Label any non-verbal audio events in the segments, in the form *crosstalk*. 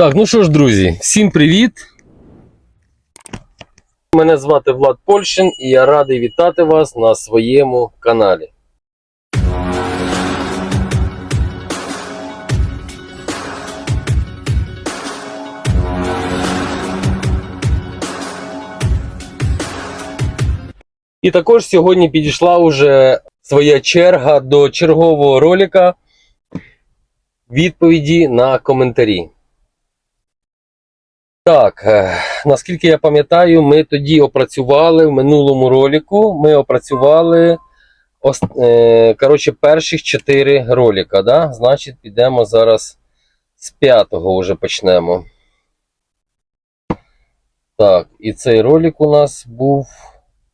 Так, ну що ж, друзі, всім привіт. Мене звати Влад Польщин і я радий вітати вас на своєму каналі. І також сьогодні підійшла уже своя черга до чергового ролика відповіді на коментарі. Так, е, наскільки я пам'ятаю, ми тоді опрацювали в минулому ролику. Ми опрацювали е, коротше, перших 4 ролика. Да? Значить, підемо зараз з п'ятого вже почнемо. Так, і цей ролик у нас був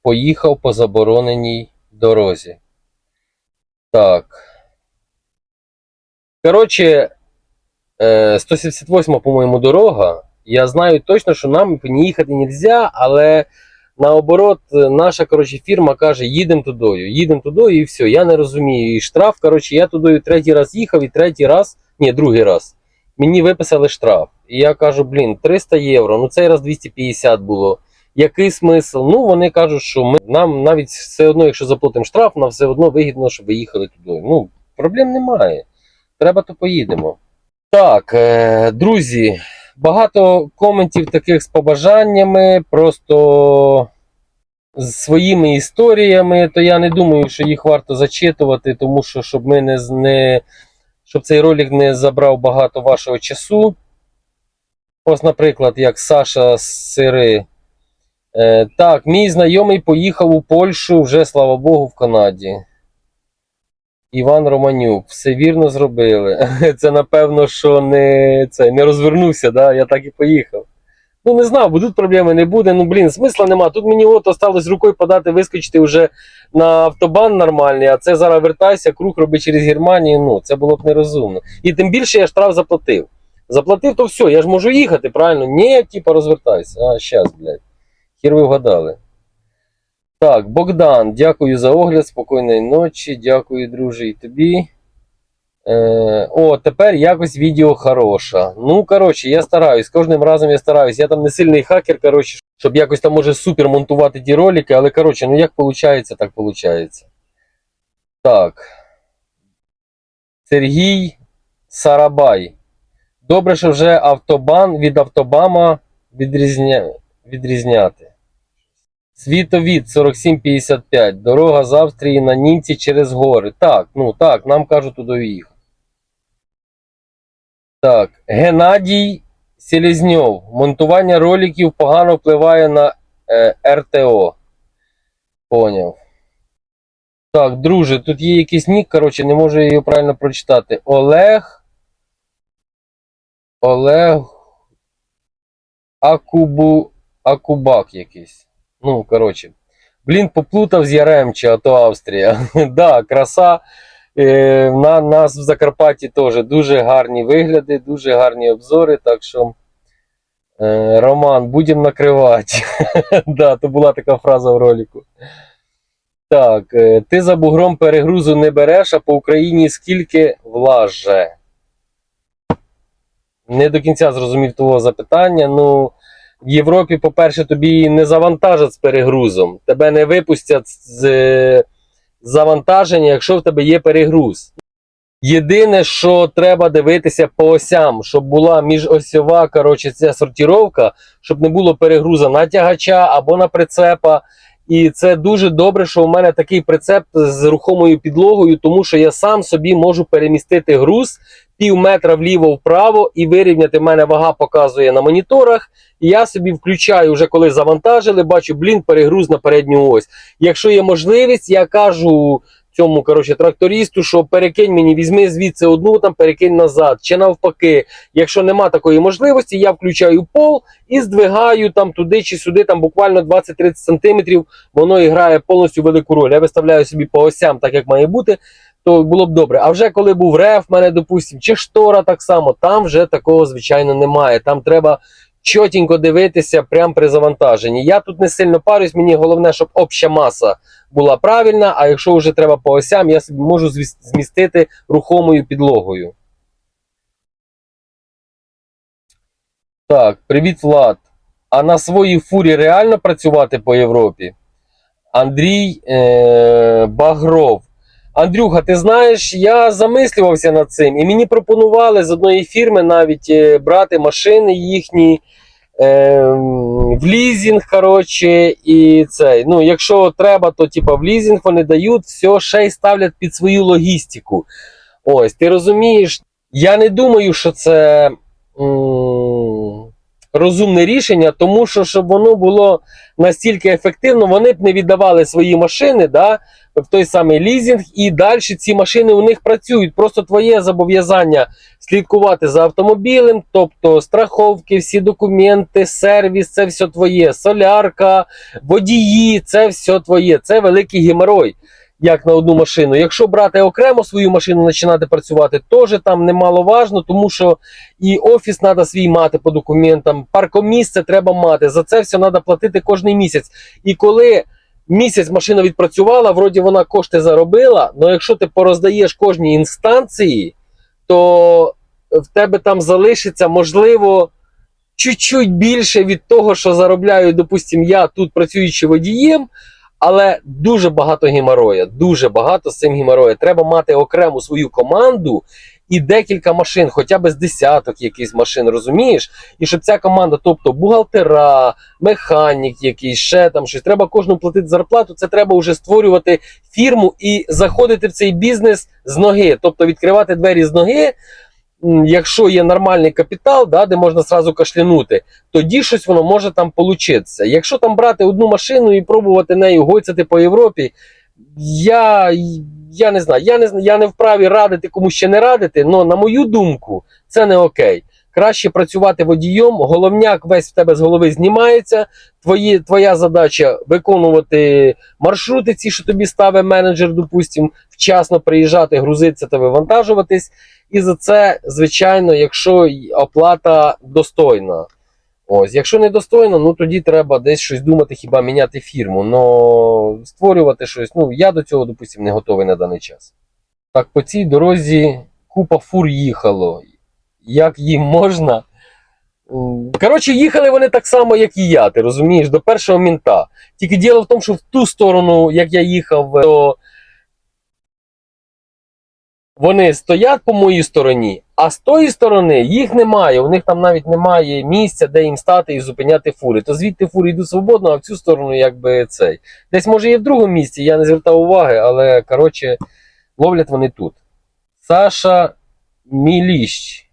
Поїхав по забороненій дорозі. Так. Коротше, е, 178, по-моєму, дорога. Я знаю точно, що нам ній їхати не можна, але наоборот, е, наша коротше, фірма каже, їдемо тудою, їдемо тудою і все. Я не розумію. І штраф, коротше, я тудою третій раз їхав, і третій раз, ні, другий раз. Мені виписали штраф. І я кажу, блін, 300 євро, ну цей раз 250 було. Який смисл? Ну, вони кажуть, що ми нам навіть все одно, якщо заплатимо штраф, нам все одно вигідно, щоб ви їхали туди. Ну, проблем немає. Треба, то поїдемо. Так, е, друзі, багато коментів таких з побажаннями, просто з своїми історіями, то я не думаю, що їх варто зачитувати, тому що щоб ми не, не щоб цей ролик не забрав багато вашого часу. Ось, наприклад, як Саша з Сири. Е, так, мій знайомий поїхав у Польщу вже, слава Богу, в Канаді. Іван Романюк, все вірно зробили. *laughs* Це напевно, що не, це, не розвернувся, да? я так і поїхав. Ну, не знав, будуть проблеми, не буде. Ну, блін, смисла нема. Тут мені от осталось рукою подати, вискочити вже на автобан нормальний, а це зараз вертайся, круг роби через Германію. Ну, це було б нерозумно. І тим більше я штраф заплатив. Заплатив, то все, я ж можу їхати, правильно? Ні, типа розвертайся. А, щас, блядь. Хір ви вгадали. Так, Богдан, дякую за огляд, спокійної ночі, дякую, друже, і тобі. Е, о, тепер якось відео хороше. Ну, коротше, я стараюсь, кожним разом я стараюсь. Я там не сильний хакер, коротше, щоб якось там може супер монтувати ті ролики, але коротше, ну як виходить, так виходить. Так. Сергій Сарабай. Добре, що вже автобан від автобама відрізня... відрізняти. Світовід 4755. Дорога з Австрії на німці через гори. Так, ну так, нам кажуть туди їхати. Так, Геннадій Селезньов. Монтування роликів погано впливає на е, РТО. Поняв. Так, друже, тут є якийсь нік, коротше, не можу його правильно прочитати. Олег. Олег. Акубу. Акубак якийсь. Ну, коротше. Блін, поплутав з Яремча, а то Австрія. *laughs* да, краса. Е, на нас в Закарпатті теж дуже гарні вигляди, дуже гарні обзори. Так що, е, Роман, будемо накривати. *laughs* да, то була така фраза в ролику. Так, е, ти за бугром перегрузу не береш, а по Україні скільки влаже? Не до кінця зрозумів твого запитання. Ну, в Європі, по-перше, тобі не завантажать з перегрузом. Тебе не випустять з е, завантаження, якщо в тебе є перегруз. Єдине, що треба дивитися по осям, щоб була міжосьова коротше, ця сортіровка, щоб не було перегруза на тягача або на прицепа. І це дуже добре, що у мене такий прицеп з рухомою підлогою, тому що я сам собі можу перемістити груз пів метра вліво-вправо і вирівняти. Мене вага показує на моніторах. І я собі включаю, вже коли завантажили, бачу, блін, перегруз на передню ось. Якщо є можливість, я кажу цьому коротше, трактористу, що перекинь мені, візьми звідси одну, там перекинь назад, чи навпаки. Якщо нема такої можливості, я включаю пол і здвигаю там туди чи сюди, там буквально 20-30 сантиметрів, воно і грає повністю велику роль. Я виставляю собі по осям, так як має бути. То було б добре. А вже коли був реф, в мене, допустим, чи штора так само, там вже такого, звичайно, немає. Там треба чотенько дивитися прямо при завантаженні. Я тут не сильно парюсь, мені головне, щоб обща маса була правильна, а якщо вже треба по осям, я собі можу змістити рухомою підлогою. Так, привіт, Влад. А на своїй фурі реально працювати по Європі? Андрій е, Багров. Андрюха, ти знаєш, я замислювався над цим, і мені пропонували з одної фірми навіть е, брати машини їхні е, в лізінг. Коротше, і цей. Ну, якщо треба, то типа в лізінг вони дають, все ще й ставлять під свою логістику. Ось, ти розумієш, я не думаю, що це м, розумне рішення, тому що щоб воно було настільки ефективно, вони б не віддавали свої машини да, в той самий лізінг, і далі ці машини у них працюють. Просто твоє зобов'язання слідкувати за автомобілем, тобто страховки, всі документи, сервіс, це все твоє, солярка, водії, це все твоє. Це великий геморой як на одну машину. Якщо брати окремо свою машину, починати працювати, теж там немаловажно, тому що і офіс треба свій мати по документам, паркомісце треба мати. За це все треба платити кожен місяць. І коли місяць машина відпрацювала, вроді вона кошти заробила, але якщо ти пороздаєш кожній інстанції, то в тебе там залишиться можливо. Чуть-чуть більше від того, що заробляю, допустим, я тут працюючи водієм, але дуже багато геморроя, дуже багато з цим геморроя. Треба мати окрему свою команду і декілька машин, хоча б з десяток якихось машин, розумієш? І щоб ця команда, тобто бухгалтера, механік якийсь, ще там щось, треба кожному платити зарплату. Це треба вже створювати фірму і заходити в цей бізнес з ноги, тобто відкривати двері з ноги. Якщо є нормальний капітал, да, де можна зразу кашлянути, тоді щось воно може там получитися. Якщо там брати одну машину і пробувати нею гойцяти по Європі, я, я не знаю, я не, я не вправі радити комусь ще не радити, але на мою думку, це не окей. Краще працювати водієм, головняк весь в тебе з голови знімається. Твої, твоя задача виконувати маршрути, ці, що тобі ставить менеджер, допустим, вчасно приїжджати, грузитися та вивантажуватись. І за це, звичайно, якщо оплата достойна. Ось, якщо не достойно, ну тоді треба десь щось думати, хіба міняти фірму. Но створювати щось. Ну, я до цього, допустим, не готовий на даний час. Так, по цій дорозі купа фур їхало. Як їм можна? Коротше, їхали вони так само, як і я, ти розумієш, до першого мінта. Тільки діло в тому, що в ту сторону, як я їхав, то вони стоять по моїй стороні, а з тої сторони їх немає. У них там навіть немає місця, де їм стати і зупиняти фури. То звідти фури йдуть свободно, а в цю сторону якби цей. Десь може є в другому місці, я не звертав уваги, але коротше, ловлять вони тут. Саша Міліщ.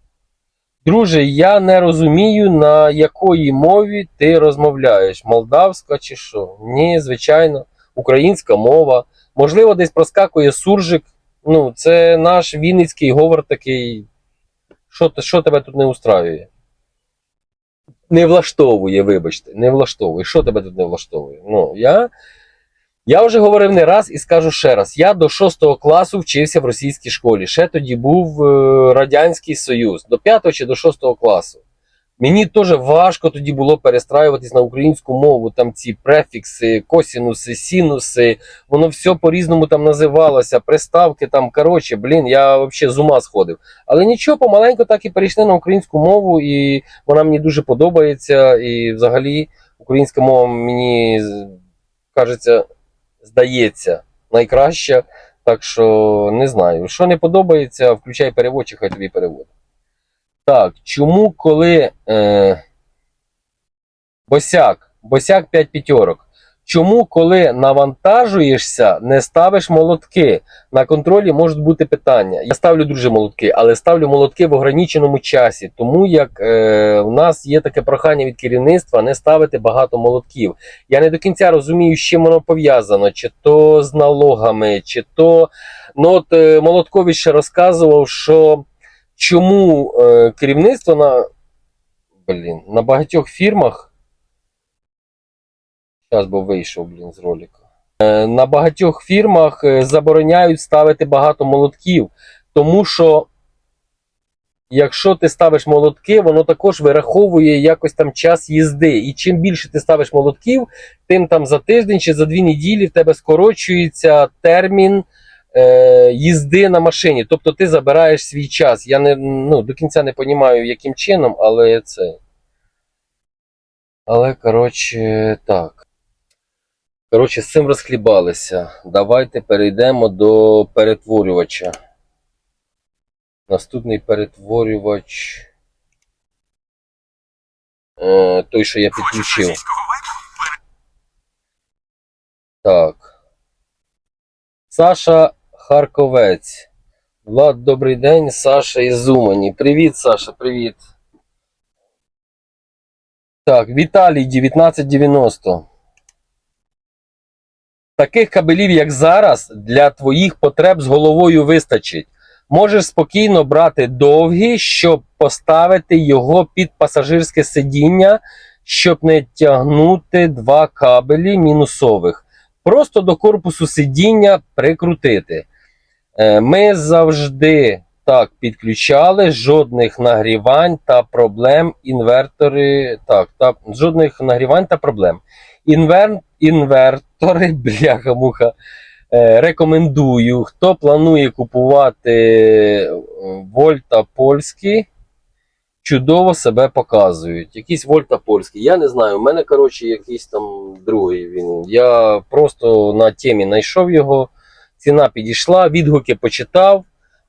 Друже, я не розумію, на якої мові ти розмовляєш. Молдавська чи що? Ні, звичайно, українська мова. Можливо, десь проскакує суржик. Ну, це наш вінницький говор такий. Що, що тебе тут не устраює? Не влаштовує, вибачте, не влаштовує. Що тебе тут не влаштовує? Ну, я, я вже говорив не раз і скажу ще раз: я до 6 класу вчився в російській школі. Ще тоді був е, Радянський Союз, до 5 чи до 6 класу. Мені теж важко тоді було перестраюватись на українську мову. Там ці префікси, косінуси, синуси, воно все по-різному там називалося, приставки там. Коротше, блін, я взагалі з ума сходив. Але нічого, помаленьку так і перейшли на українську мову, і вона мені дуже подобається. І взагалі українська мова мені кажеться, здається, найкраща. Так що не знаю. Що не подобається, включай переводчик, хай тобі переводить. Так, чому коли. Е, босяк, босяк 5 п'ятерок. Чому, коли навантажуєшся, не ставиш молотки? На контролі можуть бути питання. Я ставлю дуже молотки, але ставлю молотки в ограниченому часі. Тому як е, в нас є таке прохання від керівництва не ставити багато молотків. Я не до кінця розумію, з чим воно пов'язано, чи то з налогами, чи то. Ну от е, Молоткович ще розказував, що чому е, керівництво на, блін, на багатьох фірмах. Зараз бо вийшов, блін, з ролика. Е, на багатьох фірмах е, забороняють ставити багато молотків, тому що якщо ти ставиш молотки, воно також вираховує якось там час їзди. І чим більше ти ставиш молотків, тим там за тиждень чи за дві неділі в тебе скорочується термін е, їзди на машині. Тобто ти забираєш свій час. Я не ну, до кінця не розумію, яким чином, але це. Але, коротше, так. Коротше, з цим розхлібалися. Давайте перейдемо до перетворювача. Наступний перетворювач. Е, той, що я підключив. Так. Саша Харковець. Влад, добрий день. Саша із Умані. Привіт, Саша, привіт. Так, Віталій 1990. Таких кабелів, як зараз, для твоїх потреб з головою вистачить. Можеш спокійно брати довгі, щоб поставити його під пасажирське сидіння, щоб не тягнути два кабелі мінусових. Просто до корпусу сидіння прикрутити. Е, Ми завжди так підключали, жодних нагрівань та проблем. Інвертори. Так, так, жодних нагрівань та проблем. Інвер... Інвертори, *laughs* бляха-муха. Е, Рекомендую. Хто планує купувати е, Вольта польські, чудово себе показують. Якісь Вольта польські. Я не знаю. У мене, коротше, якийсь там другий він. Я просто на темі знайшов його. Ціна підійшла, відгуки почитав.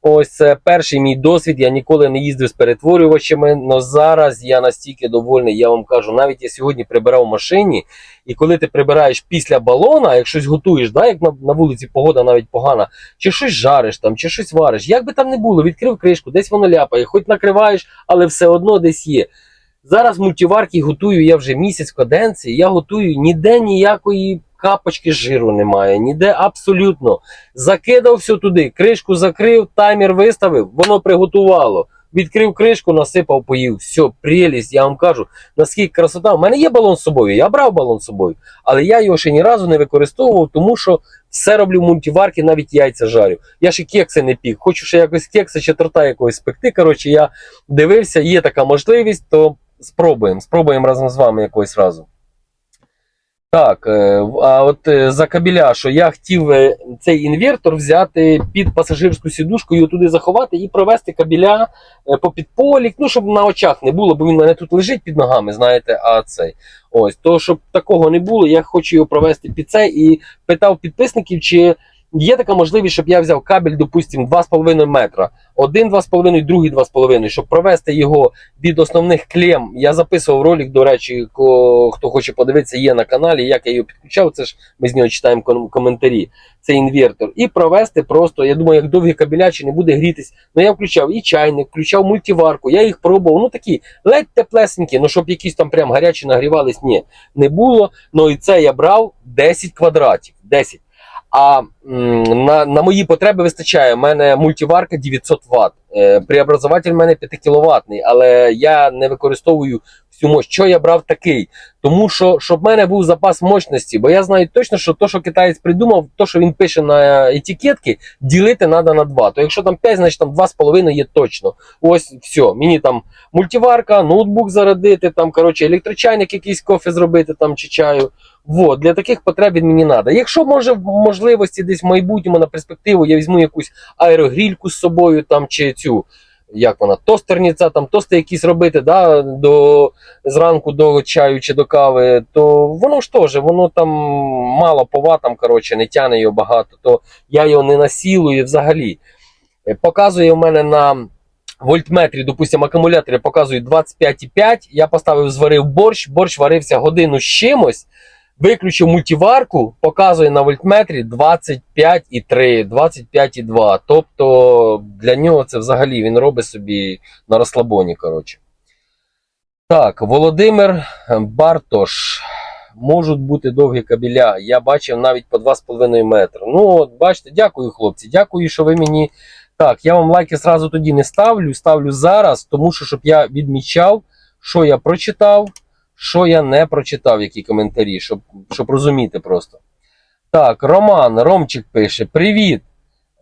Ось перший мій досвід. Я ніколи не їздив з перетворювачами, але зараз я настільки довольний. Я вам кажу, навіть я сьогодні прибирав в машині, і коли ти прибираєш після балона, як щось готуєш, да, як на, на вулиці погода навіть погана, чи щось жариш там, чи щось вариш, як би там не було, відкрив кришку, десь воно ляпає, хоч накриваєш, але все одно десь є. Зараз мультиварки готую я вже місяць в каденції. Я готую ніде ніякої капочки жиру немає, ніде абсолютно. Закидав все туди, кришку закрив, таймер виставив, воно приготувало. Відкрив кришку, насипав, поїв. Все, прелість, я вам кажу, наскільки красота. У мене є балон з собою, я брав балон з собою, але я його ще ні разу не використовував, тому що все роблю в мультиварки, навіть яйця жарю. Я ще кекси не пік. Хочу ще якось кекси чи торта якогось спекти. Коротше, я дивився, є така можливість, то спробуємо. Спробуємо разом з вами якось разом. Так, е, а от е, за кабеля, що я хотів е, цей інвертор взяти під пасажирську сідушку, його туди заховати і провести кабеля по підполік, ну, щоб на очах не було, бо він мене тут лежить під ногами, знаєте, а цей. Ось, то щоб такого не було, я хочу його провести під цей і питав підписників, чи є така можливість, щоб я взяв кабель, допустимо, 2,5 метра. Один 2,5, другий 2,5, щоб провести його від основних клем. Я записував ролик, до речі, хто хоче подивитися, є на каналі, як я його підключав. Це ж ми з нього читаємо коментарі. Це інвертор. І провести просто, я думаю, як довгі кабеля, чи не буде грітись. Ну я включав і чайник, включав мультиварку, я їх пробував. Ну такі ледь теплесенькі, ну щоб якісь там прям гарячі нагрівались, ні, не було. Ну і це я брав 10 квадратів. 10. А на, на мої потреби вистачає. У мене мультиварка 900 Вт. Е, преобразователь в мене 5 кВт, але я не використовую всю мощь. Що я брав такий? Тому що щоб в мене був запас мощності, бо я знаю точно, що то, що китаєць придумав, то, що він пише на етикетки, ділити треба на 2. То якщо там 5, значить там 2,5 є точно. Ось все. Мені там мультиварка, ноутбук зарядити, там коротше електрочайник якийсь кофе зробити там чи чаю. Вот, для таких потреб він мені треба. Якщо може в можливості десь в майбутньому на перспективу я візьму якусь аерогрільку з собою там чи цю. Як вона, тостерниця, там тости якісь робити да, до, зранку до чаю чи до кави, то воно ж теж, воно там мало по ватам, коротше, не тяне його багато, то я його не насілую взагалі. Е, Показує у мене на вольтметрі, допустимо, акумуляторі показує 25,5. Я поставив, зварив борщ, борщ варився годину з чимось. Виключив мультиварку, показує на вольтметрі 25,3, 25,2. Тобто для нього це взагалі він робить собі на розслабоні. коротше. Так, Володимир Бартош. Можуть бути довгі кабеля. Я бачив навіть по 2,5 метри. Ну, от бачите, дякую, хлопці. Дякую, що ви мені. Так, я вам лайки зразу тоді не ставлю, ставлю зараз, тому що щоб я відмічав, що я прочитав, що я не прочитав, які коментарі, щоб, щоб розуміти просто. Так, Роман, Ромчик пише: Привіт!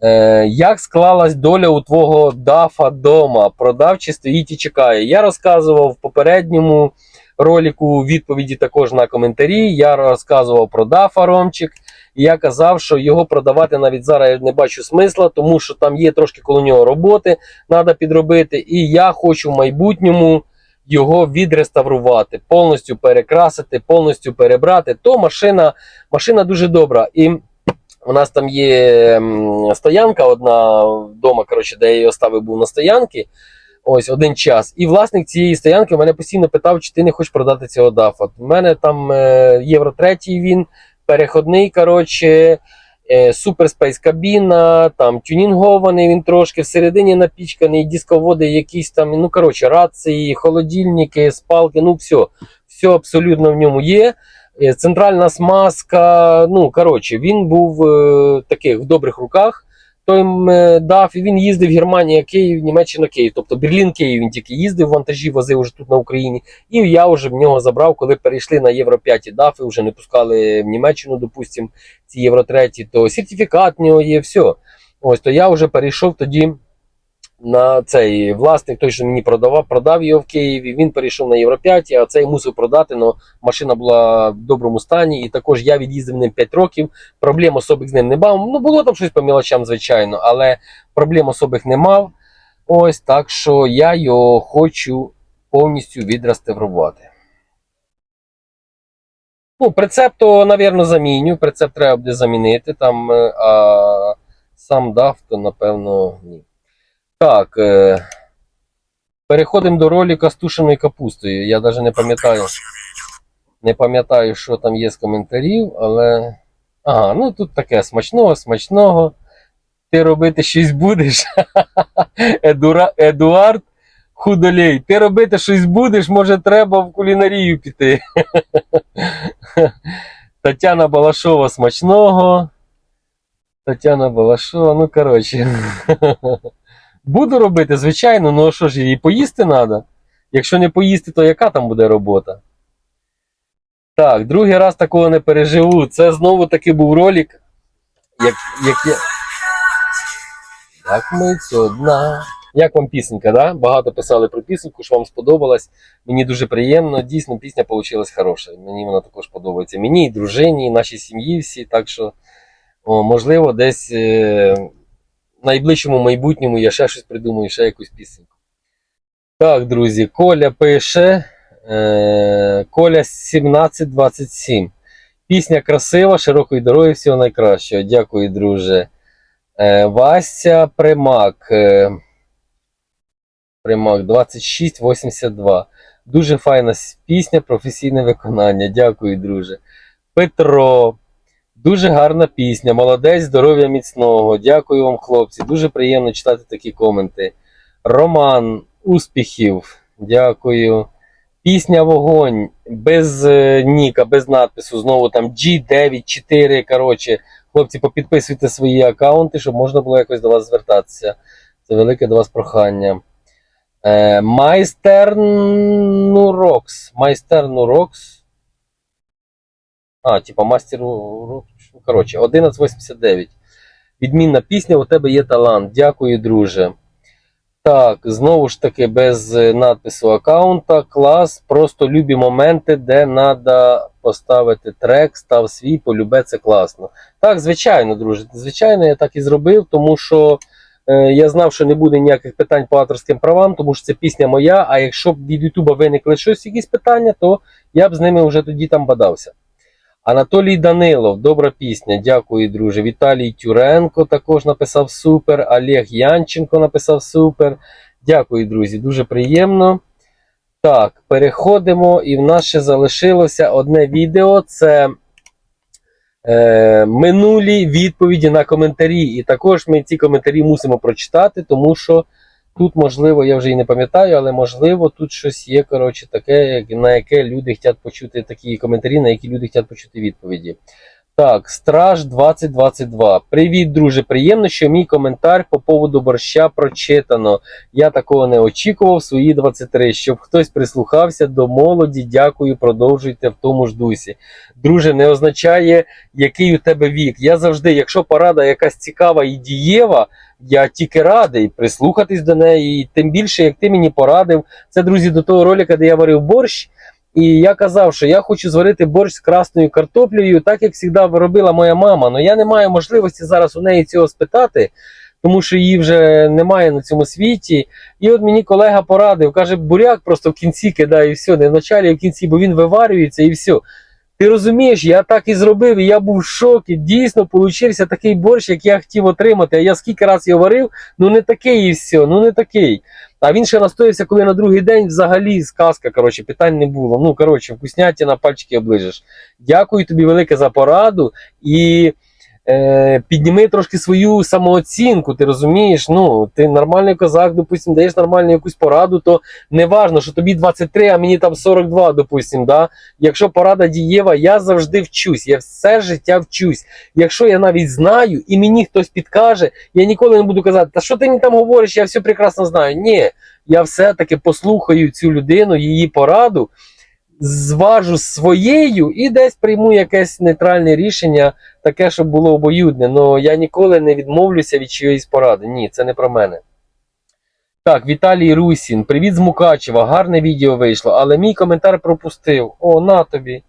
Е, як склалась доля у твого дафа дома? Продав чи стоїть і чекає? Я розказував в попередньому ролику відповіді також на коментарі. Я розказував про дафа Ромчик. Я казав, що його продавати навіть зараз я не бачу смисла, тому що там є трошки коло нього роботи, треба підробити. І я хочу в майбутньому його відреставрувати, повністю перекрасити, повністю перебрати, то машина, машина дуже добра. І у нас там є стоянка одна вдома, коротше, де я її оставив був на стоянці. Ось один час. І власник цієї стоянки мене постійно питав, чи ти не хочеш продати цього дафа. У мене там е, євро третій він, переходний, коротше, суперспейс кабіна, там тюнінгований він трошки, всередині напічканий, дисководи якісь там, ну коротше, рації, холодильники, спалки, ну все. Все абсолютно в ньому є. Е, Центральна смазка, ну коротше, він був е, таких в добрих руках. Той м, е, дав, і він їздив Германія, Київ, Німеччина, Київ. Тобто Берлін, Київ він тільки їздив, вантажі возив вже тут на Україні. І я вже в нього забрав, коли перейшли на Євро 5 дафи, вже не пускали в Німеччину, допустимо, ці Євро 3, то сертифікат в нього є, все. Ось то я вже перейшов тоді на цей власник, той, що мені продавав, продав його в Києві. Він перейшов на Євро 5, а цей мусив продати. але машина була в доброму стані. І також я від'їздив ним 5 років. Проблем особих з ним не мав. Ну, було там щось по мілочам, звичайно, але проблем особих не мав. Ось так що я його хочу повністю відреставрувати. Ну, прицеп то, напевно, заміню. Прицеп треба буде замінити там, е, а сам дав, то напевно ні. Так. Е... Переходимо до ролика з тушеною капустою. Я навіть не пам'ятаю. Не пам'ятаю, що там є з коментарів, але. Ага, ну тут таке смачного, смачного. Ти робити щось будеш. *laughs* Едура... Едуард Худолей. Ти робити щось будеш, може треба в кулінарію піти. *laughs* Тетяна Балашова смачного. Тетяна Балашова, ну коротше. *laughs* Буду робити, звичайно, ну що ж, її поїсти треба. Якщо не поїсти, то яка там буде робота? Так, другий раз такого не переживу. Це знову таки був ролик. Як, як я... Як ми одна. Як вам пісенька, да? Багато писали про пісеньку, що вам сподобалась. Мені дуже приємно. Дійсно, пісня вийшла хороша. Мені вона також подобається. Мені, і дружині, і нашій сім'ї всі. Так що, о, можливо, десь е... найближчому майбутньому я ще щось придумаю, ще якусь пісеньку. Так, друзі, Коля пише. Е... Коля 1727. Пісня красива, широкої дороги, всього найкращого. Дякую, друже. Е, Вася Примак. Е, Примак 2682. Дуже файна пісня, професійне виконання. Дякую, друже. Петро. Дуже гарна пісня. Молодець, здоров'я міцного. Дякую вам, хлопці. Дуже приємно читати такі коменти. Роман, успіхів. Дякую. Пісня Вогонь без е, ніка, без надпису. Знову там G94. Коротше, хлопці, попідписуйте свої аккаунти, щоб можна було якось до вас звертатися. Це велике до вас прохання. Е, Майстер Нурокс. Майстер Нурокс. А, типа мастер Нурокс. Ну, Коротше, 1189. Відмінна пісня, у тебе є талант. Дякую, друже. Так, знову ж таки, без е, надпису аккаунта. Клас. Просто любі моменти, де треба поставити трек, став свій, полюбе, це класно. Так, звичайно, друже. Звичайно, я так і зробив, тому що. Е, Я знав, що не буде ніяких питань по авторським правам, тому що це пісня моя. А якщо б від Ютуба виникли щось, якісь питання, то я б з ними вже тоді там бадався. Анатолій Данилов, добра пісня. Дякую, друже. Віталій Тюренко також написав супер. Олег Янченко написав супер. Дякую, друзі. Дуже приємно. Так, переходимо. І в нас ще залишилося одне відео. Це е, минулі відповіді на коментарі. І також ми ці коментарі мусимо прочитати, тому що тут, можливо, я вже і не пам'ятаю, але можливо, тут щось є, коротше, таке, на яке люди хочуть почути такі коментарі, на які люди хочуть почути відповіді. Так, Страж 2022. Привіт, друже. Приємно, що мій коментар по поводу борща прочитано. Я такого не очікував свої 23. Щоб хтось прислухався до молоді. Дякую, продовжуйте в тому ж дусі. Друже, не означає, який у тебе вік. Я завжди, якщо порада якась цікава і дієва, я тільки радий прислухатись до неї. І тим більше, як ти мені порадив. Це, друзі, до того ролика, де я варив борщ. І я казав, що я хочу зварити борщ з красною картоплею, так як завжди робила моя мама. але я не маю можливості зараз у неї цього спитати, тому що її вже немає на цьому світі. І от мені колега порадив, каже, буряк просто в кінці кидає і все, не в началі, а в кінці, бо він виварюється і все. Ти розумієш, я так і зробив, і я був в шокі. Дійсно, получився такий борщ, як я хотів отримати. А я скільки разів його варив, ну не такий і все, ну не такий. А він ще настоявся, коли на другий день взагалі сказка, коротше, питань не було. Ну, коротше, вкусняті на пальчики оближеш. Дякую тобі велике за пораду і е, підніми трошки свою самооцінку. Ти розумієш? Ну, ти нормальний козак, допустим, даєш нормальну якусь пораду, то не важно, що тобі 23, а мені там 42, допустим. Да? Якщо порада дієва, я завжди вчусь, я все життя вчусь. Якщо я навіть знаю і мені хтось підкаже, я ніколи не буду казати, та що ти мені там говориш, я все прекрасно знаю. Ні, я все-таки послухаю цю людину, її пораду, зважу своєю і десь прийму якесь нейтральне рішення, таке, щоб було обоюдне. Ну я ніколи не відмовлюся від чиєїсь поради. Ні, це не про мене. Так, Віталій Русін, привіт з Мукачева. Гарне відео вийшло, але мій коментар пропустив. О, на тобі.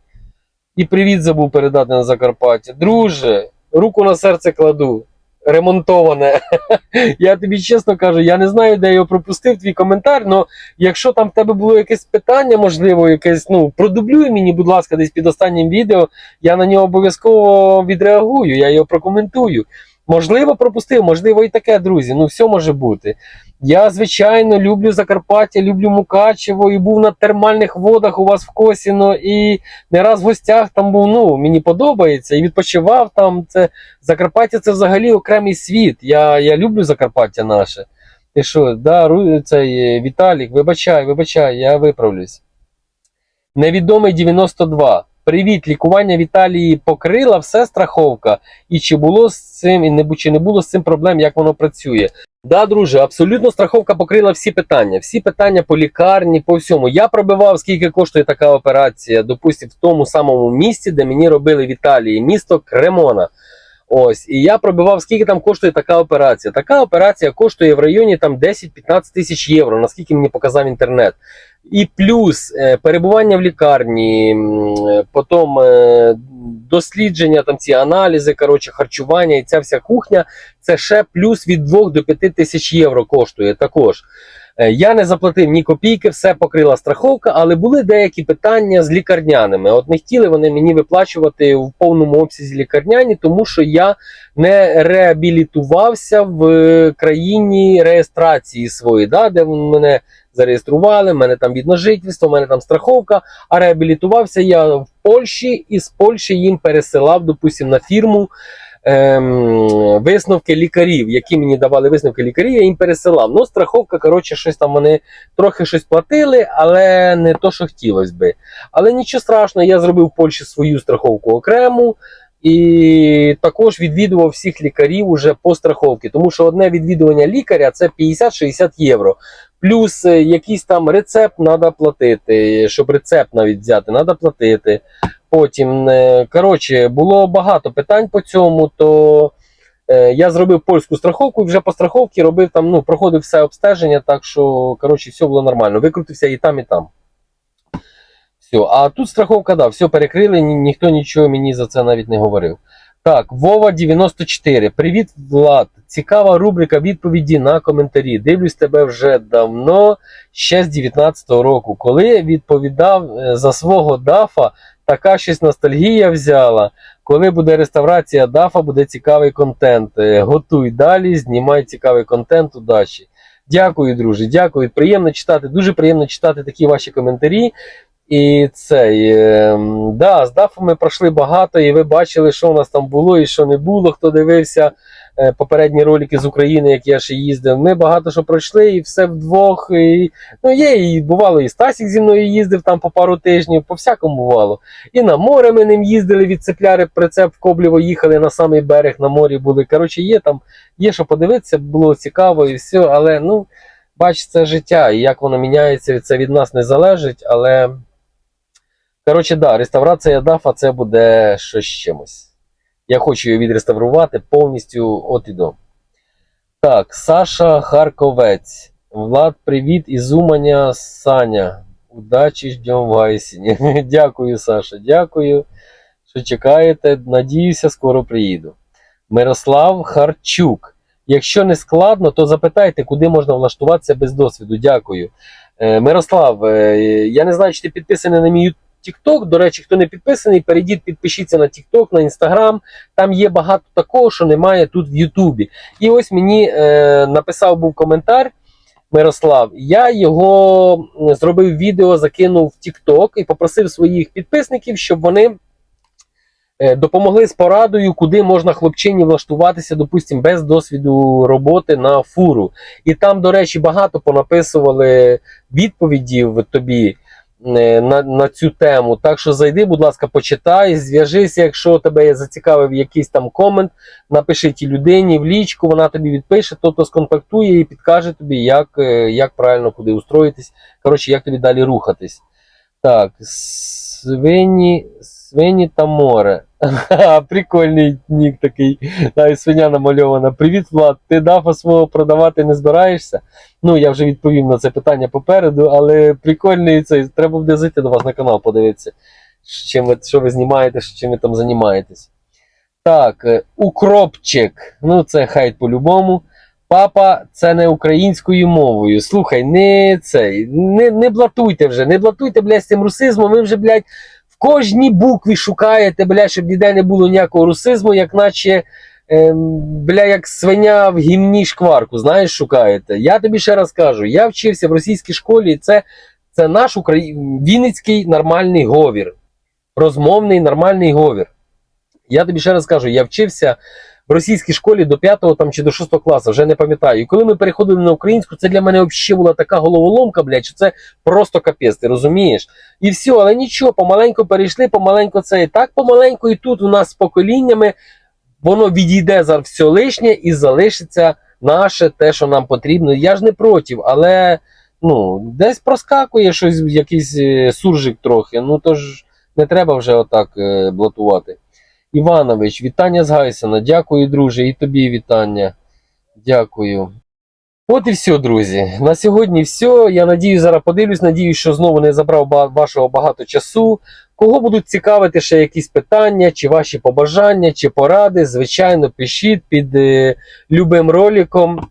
І привіт забув передати на Закарпаття. Друже, руку на серце кладу. Ремонтоване. *laughs* Я тобі чесно кажу, я не знаю, де я його пропустив, твій коментар. але якщо там в тебе було якесь питання, можливо, якесь, ну, продублюй мені, будь ласка, десь під останнім відео, я на нього обов'язково відреагую, я його прокоментую. Можливо, пропустив, можливо, і таке, друзі. Ну, все може бути. Я, звичайно, люблю Закарпаття, люблю Мукачево і був на термальних водах у вас в Косіно, і не раз в гостях там був. Ну, мені подобається і відпочивав там. Це Закарпаття це взагалі окремий світ. Я, я люблю Закарпаття наше. Ти що, да, цей Віталік, вибачай, вибачай, я виправлюсь. Невідомий 92. Привіт, лікування Віталії покрила все страховка. І чи було з цим, і не, чи не було з цим проблем, як воно працює? Да, друже, абсолютно страховка покрила всі питання. Всі питання по лікарні, по всьому. Я пробивав, скільки коштує така операція, допустим, в тому самому місці, де мені робили в Італії, місто Кремона. Ось, і я пробивав, скільки там коштує така операція. Така операція коштує в районі там 10-15 тисяч євро, наскільки мені показав інтернет. І плюс е, перебування в лікарні, е, потім е, дослідження, там ці аналізи, коротше, харчування і ця вся кухня, це ще плюс від 2 до 5 тисяч євро коштує також. Е, Я не заплатив ні копійки, все покрила страховка, але були деякі питання з лікарняними. От не хотіли вони мені виплачувати в повному обсязі лікарняні, тому що я не реабілітувався в е, країні реєстрації своєї, да, де мене зареєстрували, в мене там відно жительство, в мене там страховка. А реабілітувався я в Польщі і з Польщі їм пересилав, допустим, на фірму. Ем, висновки лікарів, які мені давали висновки лікарів, я їм пересилав. Ну, страховка, коротше, щось там вони трохи щось платили, але не то, що хотілося би. Але нічого страшного, я зробив в Польщі свою страховку окрему. І також відвідував всіх лікарів уже по страховці, тому що одне відвідування лікаря це 50-60 євро. Плюс е, якийсь там рецепт треба платити, щоб рецепт навіть взяти, треба платити. Потім, е, коротше, було багато питань по цьому, то е, я зробив польську страховку і вже по страховці робив там, ну, проходив все обстеження, так що, коротше, все було нормально. Викрутився і там, і там. Все. А тут страховка, да, все перекрили, ні, ніхто нічого мені за це навіть не говорив. Так, Вова 94. Привіт, Влад. Цікава рубрика відповіді на коментарі. Дивлюсь тебе вже давно, ще з 19-го року. Коли відповідав е, за свого дафа, така щось ностальгія взяла. Коли буде реставрація дафа, буде цікавий контент. Е, Готуй далі, знімай цікавий контент. Удачі. Дякую, друже. Дякую. Приємно читати. Дуже приємно читати такі ваші коментарі. І цей, е, да, з дафами пройшли багато, і ви бачили, що у нас там було і що не було. Хто дивився е, попередні ролики з України, як я ще їздив. Ми багато що пройшли, і все вдвох. І, ну, є, і бувало, і Стасік зі мною їздив там по пару тижнів, по всякому бувало. І на море ми ним їздили, відцепляли прицеп в Коблєво, їхали на самий берег на морі були. Коротше, є там, є що подивитися, було цікаво і все, але ну, бач, це життя, і як воно міняється, це від нас не залежить, але. Коротше, да, реставрація дафа це буде щось чимось. Я хочу її відреставрувати повністю от і до. Так, Саша Харковець. Влад, привіт із Уманя, Саня. Удачі ждем в Гайсіні. *laughs* Дякую, Саша. Дякую, що чекаєте. Надіюся, скоро приїду. Мирослав Харчук. Якщо не складно, то запитайте, куди можна влаштуватися без досвіду. Дякую. Е, Мирослав, е, я не знаю, чи ти підписаний на мій TikTok. До речі, хто не підписаний, перейдіть, підпишіться на TikTok, на Instagram. Там є багато такого, що немає тут в Ютубі. І ось мені е, написав був коментар. Мирослав, я його зробив відео, закинув в TikTok і попросив своїх підписників, щоб вони е, допомогли з порадою, куди можна хлопчині влаштуватися, допустимо, без досвіду роботи на фуру. І там, до речі, багато понаписували відповідів тобі е, на, на цю тему. Так що зайди, будь ласка, почитай, зв'яжися, якщо тебе зацікавив якийсь там комент, напиши тій людині в лічку, вона тобі відпише, тобто сконтактує і підкаже тобі, як, е, як правильно куди устроїтись. Коротше, як тобі далі рухатись. Так, свині, свині та море. *laughs* Прикольний нік такий. Навіть свиня намальована. Привіт, Влад. Ти дафа свого продавати не збираєшся? Ну, я вже відповім на це питання попереду, але прикольний цей. Треба буде зайти до вас на канал, подивитися, чим ви, що ви знімаєте, чим ви там займаєтесь. Так, е, укропчик. Ну, це хайт по-любому. Папа, це не українською мовою. Слухай, не цей, не, не блатуйте вже, не блатуйте, блядь, з цим русизмом. Ви вже, блядь, кожній букві шукаєте, бля, щоб ніде не було ніякого русизму, як наче, ем, бля, як свиня в гімні шкварку, знаєш, шукаєте. Я тобі ще раз кажу, я вчився в російській школі, і це, це наш украї... вінницький нормальний говір. Розмовний нормальний говір. Я тобі ще раз кажу, я вчився в російській школі до 5 там, чи до 6 класу, вже не пам'ятаю. І коли ми переходили на українську, це для мене взагалі була така головоломка, блядь, що це просто капець, ти розумієш? І все, але нічого, помаленьку перейшли, помаленьку це і так помаленьку, і тут у нас з поколіннями воно відійде за все лишнє і залишиться наше те, що нам потрібно. Я ж не проти, але ну, десь проскакує щось, якийсь е, суржик трохи. Ну то ж не треба вже отак е, блатувати. Іванович, вітання з Гайсена. Дякую, друже, і тобі вітання. Дякую. От і все, друзі. На сьогодні все. Я надію, зараз подивлюсь. Надію, що знову не забрав вашого багато часу. Кого будуть цікавити ще якісь питання, чи ваші побажання, чи поради, звичайно, пишіть під е, любим роликом.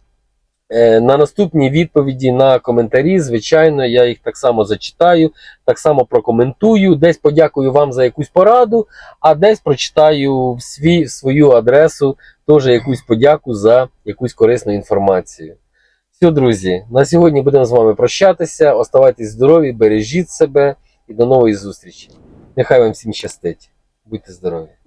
Е, на наступні відповіді на коментарі, звичайно, я їх так само зачитаю, так само прокоментую. Десь подякую вам за якусь пораду, а десь прочитаю свій, свою адресу теж якусь подяку за якусь корисну інформацію. Все, друзі, на сьогодні будемо з вами прощатися. Оставайтесь здорові, бережіть себе і до нової зустрічі. Нехай вам всім щастить. Будьте здорові!